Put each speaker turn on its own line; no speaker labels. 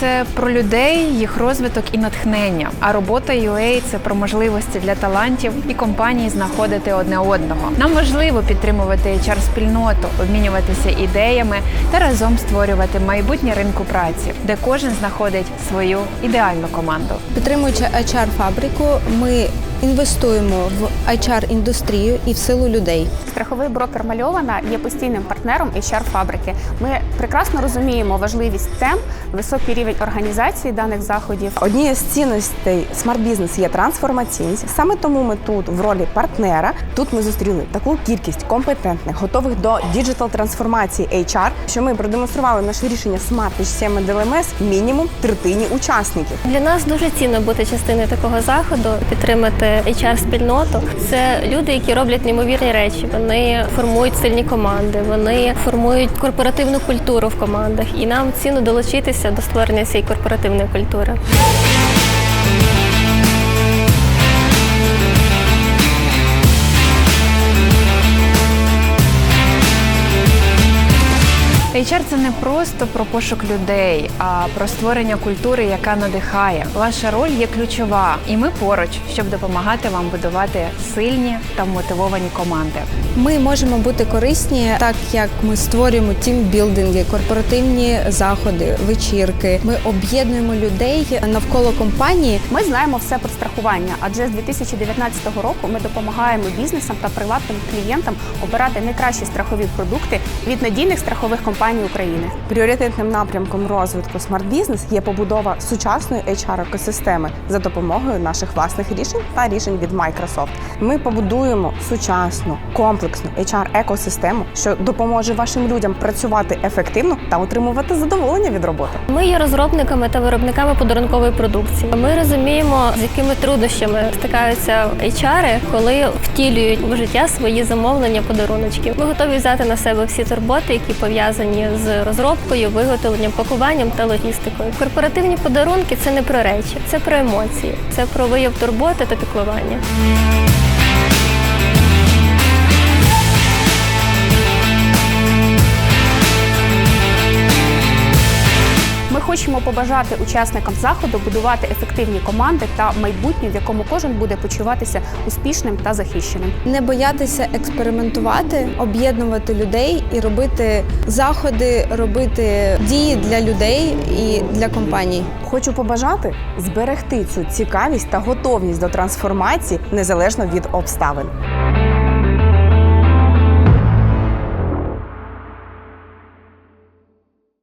це про людей, їх розвиток і натхнення. А робота UA – це про можливості для талантів і компаній знаходити одне одного. Нам важливо підтримувати hr спільноту, обмінюватися ідеями та разом створювати майбутнє ринку праці, де кожен знаходить свою ідеальну команду.
Підтримуючи HR фабрику, ми інвестуємо в HR індустрію і в силу людей.
Страховий брокер Мальована є постійним партнером HR фабрики. Ми прекрасно розуміємо важливість тем, високий рівень організації даних заходів.
Однією з цінностей смарт бізнес є трансформаційність. Саме тому ми тут, в ролі партнера, тут ми зустріли таку кількість компетентних, готових до діджитал трансформації HR, що ми продемонстрували наше рішення Smart HCM DLMS мінімум третині учасників.
Для нас дуже цінно бути частиною такого заходу, підтримати HR-спільноту. Це люди, які роблять неймовірні речі. Вони формують сильні команди, вони формують корпоративну культуру в командах, і нам цінно долучитися до створення цієї корпоративної культури.
HR – це не просто про пошук людей, а про створення культури, яка надихає. Ваша роль є ключова, і ми поруч, щоб допомагати вам будувати сильні та мотивовані команди.
Ми можемо бути корисні, так як ми створюємо тімбілдинги, корпоративні заходи, вечірки. Ми об'єднуємо людей навколо компанії.
Ми знаємо все про страхування, адже з 2019 року ми допомагаємо бізнесам та приватним клієнтам обирати найкращі страхові продукти від надійних страхових компаній України.
Пріоритетним напрямком розвитку смарт бізнес є побудова сучасної HR екосистеми за допомогою наших власних рішень та рішень від Microsoft. Ми побудуємо сучасну комплексну HR екосистему, що допоможе вашим людям працювати ефективно та отримувати задоволення від роботи.
Ми є розробниками та виробниками подарункової продукції. Ми розуміємо, з якими труднощами стикаються HR, коли втілюють в життя свої замовлення подаруночків. Ми готові взяти на себе всі турботи, які пов'язані з розробкою, виготовленням, пакуванням та логістикою. Корпоративні подарунки це не про речі, це про емоції, це про вияв турботи та піклування.
Хочемо побажати учасникам заходу будувати ефективні команди та майбутнє, в якому кожен буде почуватися успішним та захищеним.
Не боятися експериментувати, об'єднувати людей і робити заходи, робити дії для людей і для компаній.
Хочу побажати зберегти цю цікавість та готовність до трансформації незалежно від обставин.